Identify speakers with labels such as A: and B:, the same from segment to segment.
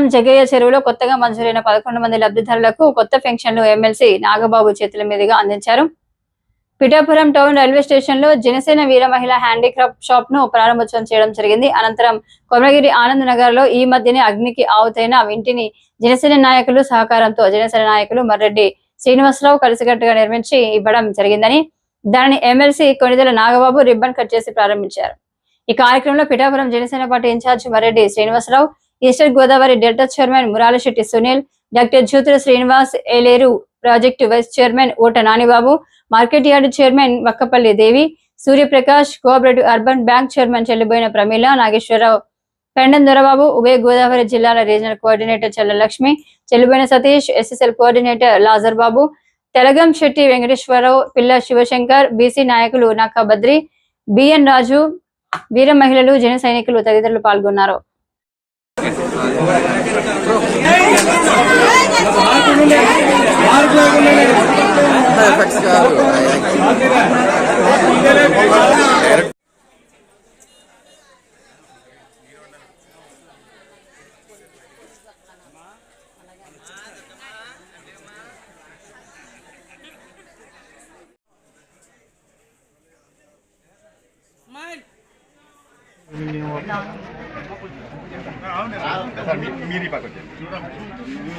A: పట్టణం జగయ్య చెరువులో కొత్తగా మంజూరైన పదకొండు మంది లబ్ధిదారులకు కొత్త పెన్షన్లు ఎమ్మెల్సీ నాగబాబు చేతుల మీదుగా అందించారు. పిఠాపురం టౌన్ రైల్వే స్టేషన్లో జనసేన వీర మహిళ హ్యాండీక్రాఫ్ట్ షాప్ను ప్రారంభోత్సవం చేయడం జరిగింది. అనంతరం కొమరగిరి ఆనంద్ నగర్లో ఈ మధ్యనే అగ్నికి ఆవుతైన ఇంటిని జనసేన నాయకులు సహకారంతో జనసేన నాయకులు మర్రెడ్డి శ్రీనివాసరావు కలిసికట్టుగా నిర్మించి ఇవ్వడం జరిగిందని దానిని MLC Konidela Nagababu ribbon cut చేసి ప్రారంభించారు. ఈ కార్యక్రమంలో Pithapuram Janasena party incharge Marreddy Srinivasarao eastern Godavari delta chairman Muralasetti Sunil doctor Jyothula Srinivas Yeleru project vice chairman Ota Nanibabu market yard chairman Vakkapalli Devi Suryaprakash cooperative urban bank chairman Chelliboina Pramila Nageswararao Pendem Dorababu ఉభయ గోదావరి జిల్లాల regional coordinator Chellalakshmi Chelliboina Satish SSL coordinator Lazar Babu Telagam Setti Venkateswararao Pilla Sivashankar BC నాయకులు నాకా Badri B N రాజు వీర మహిళలు జన సైనికులు తదితరులు పాల్గొన్నారు.
B: Mark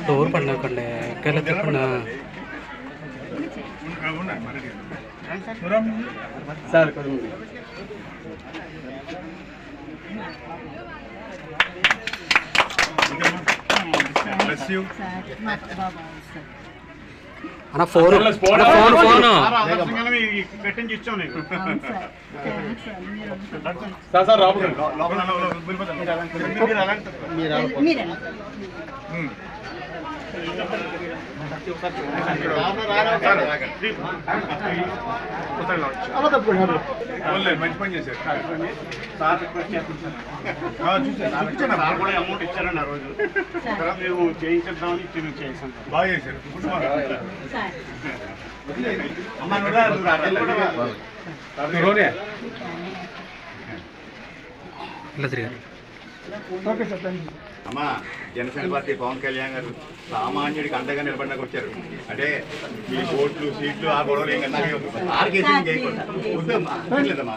B: ತೋರ್
C: ಪಣ್ಣ ಕಣ್ಣೆ ಕೆಲಸ ಪಣ್ಣ ಸರ್ ಕರು Bless you. Sir, అన్న ఫోన్. ఫోన్.
D: పెట్టించి ఇచ్చాం నీకు మంచి పని చేశారు సార్ రిక్వెస్ట్ సార్ కూడా అమౌంట్ ఇచ్చారండి ఆ రోజు తర్వాత మేము చేయించేద్దామని ఇచ్చి మేము చేసాం బాగా చేశారు
C: ఇలా తిరిగారు
E: అమ్మా జనసేన పార్టీ పవన్ కళ్యాణ్ గారు సామాన్యుడికి అండగా నిలబడడానికి వచ్చారు. అంటే ఈ ఓట్లు సీట్లు ఆ గొడవలు ఏం కన్నా వద్దమ్మా